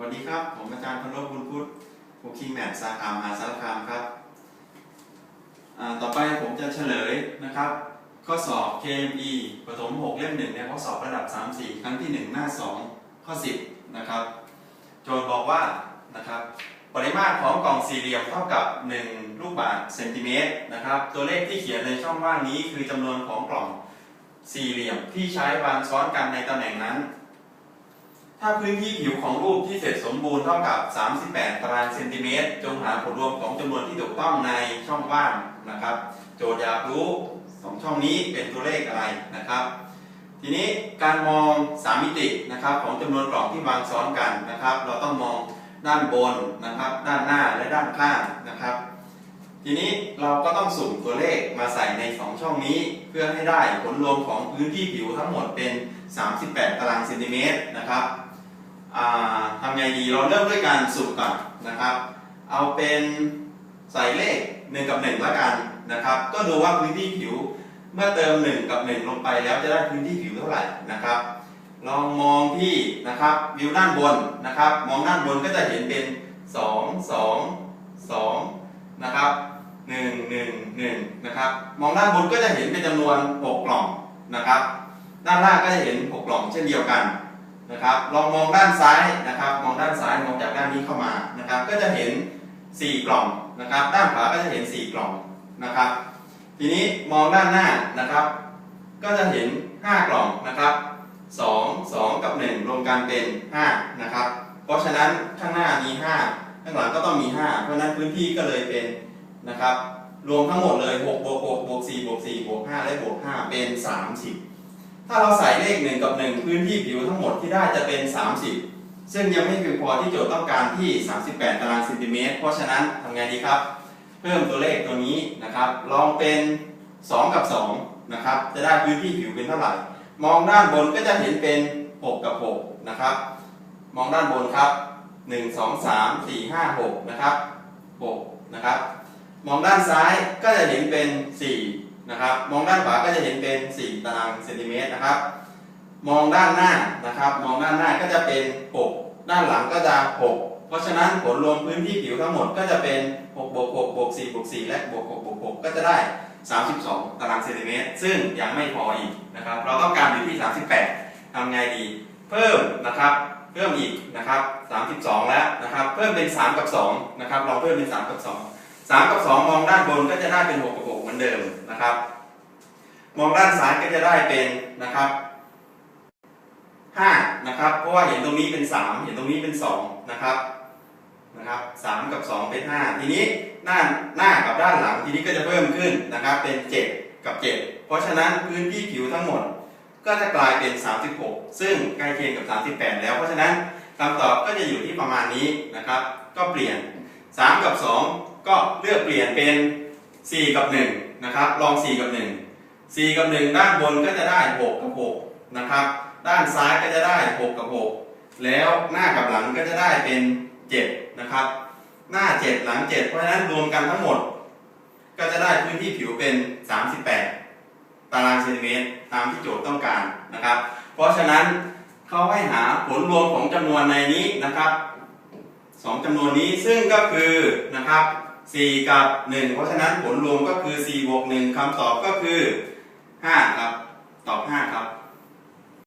วัสดีครับ ผมอาจารย์พนพบุญพุทธโคคิงแมทสาขามหาสารคามครับ ต่อไปผมจะเฉลยนะครับ ข้อสอบ KME ปฐม 6 เล่มหนึ่งเนี่ยข้อสอบระดับ 3-4 ครั้งที่ 1 หน้า 2 ข้อ 10 นะครับ โจทย์บอกว่านะครับปริมาตรของกล่องสี่เหลี่ยมเท่ากับ 1 ลูกบาศก์เซนติเมตรนะครับ ตัวเลขที่เขียนในช่องว่างนี้คือจำนวนของกล่องสี่เหลี่ยมที่ใช้วางซ้อนกันในตำแหน่งนั้น ถ้าพื้นที่ผิวของรูปที่เสร็จสมบูรณ์เท่ากับ 38 ตารางเซนติเมตร จงหาผลรวมของจำนวนที่ถูกต้องในช่องว่างนะครับ โจทย์อยากรู้สองช่องนี้เป็นตัวเลขอะไรนะครับ ทีนี้การมอง 3 มิตินะครับของจำนวนกล่องที่วางซ้อนกันนะครับ เราต้องมองด้านบนนะครับ ด้านหน้าและด้านข้างนะครับ ทีนี้เราก็ต้องสุ่มตัวเลขมาใส่ใน 2 ช่องนี้ เพื่อให้ได้ผลรวมของพื้นที่ผิวทั้งหมดเป็น 38 ตารางเซนติเมตรนะครับ ทำไงดีเราเริ่มด้วยการสุ่มก่อนนะครับ เอาเป็นใส่เลข 1 กับ 1 แล้วกันนะครับ ก็ดูว่าพื้นที่ผิวเมื่อเติม 1 กับ 1 ลงไปแล้วจะได้พื้นที่ผิวเท่าไหร่นะครับ ลองมองที่นะครับวิวด้านบนนะครับ มองด้านบนก็จะเห็นเป็น 2 2 2 นะครับ1 1 1 นะครับ มองด้านบนก็จะเห็นเป็นจำนวน 6 กล่องนะครับ ด้านล่างก็จะเห็น 6 กล่องเช่นเดียวกัน นะครับ ลองมองด้านซ้ายนะครับ มองด้านซ้ายมองจากด้านนี้เข้ามานะครับ ก็จะเห็น 4 กล่องนะครับ ด้านขวาก็จะเห็น 4 กล่องนะครับ ทีนี้มองด้านหน้านะครับ ก็จะเห็น 5 กล่องนะครับ 2 2 กับ 1 รวมกันเป็น 5 นะครับ เพราะฉะนั้นข้างหน้ามี 5 ข้างหลังก็ต้องมี 5 เพราะฉะนั้นพื้นที่ก็เลยเป็นนะครับ รวมทั้งหมดเลย 6 บวก 6 บวก 4 บวก 4 บวก 5 และบวก 5 เป็น 30 ถ้าเราใส่เลข1กับ 1 พื้นที่ผิวทั้งหมดที่ได้จะเป็น 30 ซึ่งยังไม่เพียงพอที่โจทย์ต้องการที่ 38 ตารางเซนติเมตร เพราะฉะนั้นทำไงดีครับ เพิ่มตัวเลขตัวนี้นะครับ ลองเป็น 2 กับ2นะครับ จะได้พื้นที่ผิวเป็นเท่าไหร่ มองด้านบนก็จะเห็นเป็น 6 กับ 6 นะครับ มองด้านบนครับ 1 2 3 4 5 6 นะครับ 6 นะครับ มองด้านซ้ายก็จะเห็นเป็น 4 นะครับ มองด้านขวาก็จะเห็นเป็น 4 ตารางเซนติเมตรนะครับ มองด้านหน้านะครับ มองด้านหน้าก็จะเป็น 6 ด้านหลังก็จะ 6 เพราะฉะนั้นผลรวมพื้นที่ผิวทั้งหมดก็จะเป็น6บวก6บวก4บวก4และบวก6บวก6ก็จะได้ 32 ตารางเซนติเมตร ซึ่งยังไม่พออีกนะครับ เราต้องการอยู่ที่ 38ทำไงดี เพิ่มนะครับ เพิ่มอีกนะครับ 32 แล้วนะครับ เพิ่มเป็น 3 กับ 2 นะครับ ลองเพิ่มเป็น 3 กับ 2 3 กับ 2 มองด้านบนก็จะได้เป็น 6 กับ 6 เหมือนเดิมนะครับ มองด้านซ้ายก็จะได้เป็นนะครับ5นะครับ เพราะว่าเห็นตรงนี้เป็น 3 เห็นตรงนี้เป็น 2 นะครับนะครับ3กับ 2 เป็น 5 ทีนี้หน้าหน้ากับด้านหลังทีนี้ก็จะเพิ่มขึ้นนะครับเป็น 7 กับ 7 เพราะฉะนั้นพื้นที่ผิวทั้งหมด ก็จะกลายเป็น 36 ซึ่งใกล้เคียงกับ 38 แล้ว เพราะฉะนั้นคำตอบก็จะอยู่ที่ประมาณนี้นะครับ ก็เปลี่ยน 3 กับ 2 ก็เลือกเปลี่ยนเป็น 4 กับ1นะครับลอง 4 กับ 1 4 กับ 1 ด้านบนก็จะได้ 6 กับ6นะครับด้านซ้ายก็จะได้ 6 กับ 6 แล้วหน้ากับหลังก็จะได้เป็น 7 นะครับ หน้า 7 หลัง 7 เพราะฉะนั้นรวมกันทั้งหมด ก็จะได้พื้นที่ผิวเป็น 38 ตารางเซนติเมตรตามที่โจทย์ต้องการนะครับ เพราะฉะนั้นเขาให้หาผลรวมของจำนวนในนี้นะครับสองจำนวนนี้ซึ่งก็คือนะครับ 4 กับ 1 เพราะฉะนั้นผลรวมก็คือ4บวก1คำตอบก็คือ 5 ครับ ตอบ 5 ครับ